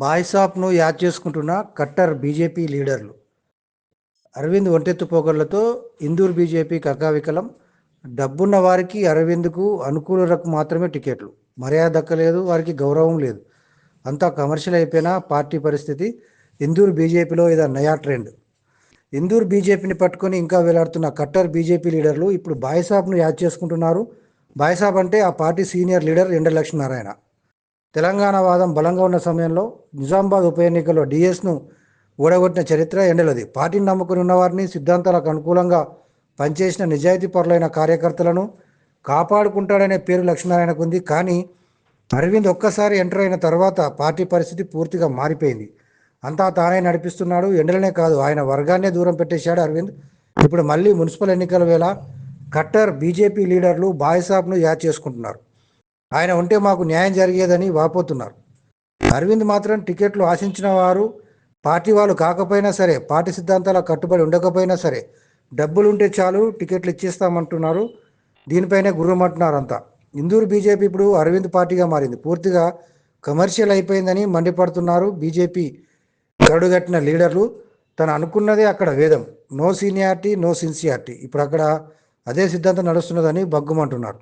బాయ్సాప్ను యాద్ చేసుకుంటున్న కట్టర్ బీజేపీ లీడర్లు. అరవింద్ ఒంటెత్తు పోగళ్ళతో ఇందూర్ బీజేపీ కకావికలం డబ్బున్న వారికి అరవింద్కు అనుకూలకు మాత్రమే టికెట్లు. మర్యాద దక్కలేదు వారికి గౌరవం లేదు. అంతా కమర్షియల్ అయిపోయిన పార్టీ పరిస్థితి ఇందూర్ బీజేపీలో ఇదా నయా ట్రెండ్. ఇందూర్ బీజేపీని పట్టుకొని ఇంకా వేలాడుతున్న కట్టర్ బీజేపీ లీడర్లు ఇప్పుడు బాయ్సాబ్ను యాద్ చేసుకుంటున్నారు. బాయ్సాబ్ అంటే ఆ పార్టీ సీనియర్ లీడర్ ఎండ లక్ష్మీనారాయణ తెలంగాణ వాదం బలంగా ఉన్న సమయంలో నిజామాబాద్ ఉప ఎన్నికల్లో డిఎస్ను ఓడగొట్టిన చరిత్ర ఎండలది. పార్టీని నమ్ముకుని ఉన్నవారిని సిద్ధాంతాలకు అనుకూలంగా పనిచేసిన నిజాయితీ పరులైన కార్యకర్తలను కాపాడుకుంటాడనే పేరు లక్ష్మీనారాయణకు ఉంది. కానీ అరవింద్ ఒక్కసారి ఎంటర్ అయిన తర్వాత పార్టీ పరిస్థితి పూర్తిగా మారిపోయింది. అంతా తానే నడిపిస్తున్నాడు. ఎండలనే కాదు ఆయన వర్గాన్నే దూరం పెట్టేశాడు అరవింద్. ఇప్పుడు మళ్ళీ మున్సిపల్ ఎన్నికల వేళ కట్టర్ బీజేపీ లీడర్లు బాయ్సాబ్ను యాద్ చేసుకుంటున్నారు. ఆయన ఉంటే మాకు న్యాయం జరిగేదని వాపోతున్నారు. అరవింద్ మాత్రం టికెట్లు ఆశించిన వారు పార్టీ వాళ్ళు కాకపోయినా సరే పార్టీ సిద్ధాంతాల కట్టుబడి ఉండకపోయినా సరే డబ్బులుంటే చాలు టికెట్లు ఇచ్చేస్తామంటున్నారు. దీనిపైనే గుర్రమంటున్నారు అంతా ఇందూరు బీజేపీ ఇప్పుడు అరవింద్ పార్టీగా మారింది. పూర్తిగా కమర్షియల్ అయిపోయిందని మండిపడుతున్నారు బీజేపీ కరుడుగట్టిన లీడర్లు. తను అనుకున్నదే అక్కడ వేదం. No seniority no sincerity. ఇప్పుడు అక్కడ అదే సిద్ధాంతం నడుస్తున్నదని బగ్గుమంటున్నారు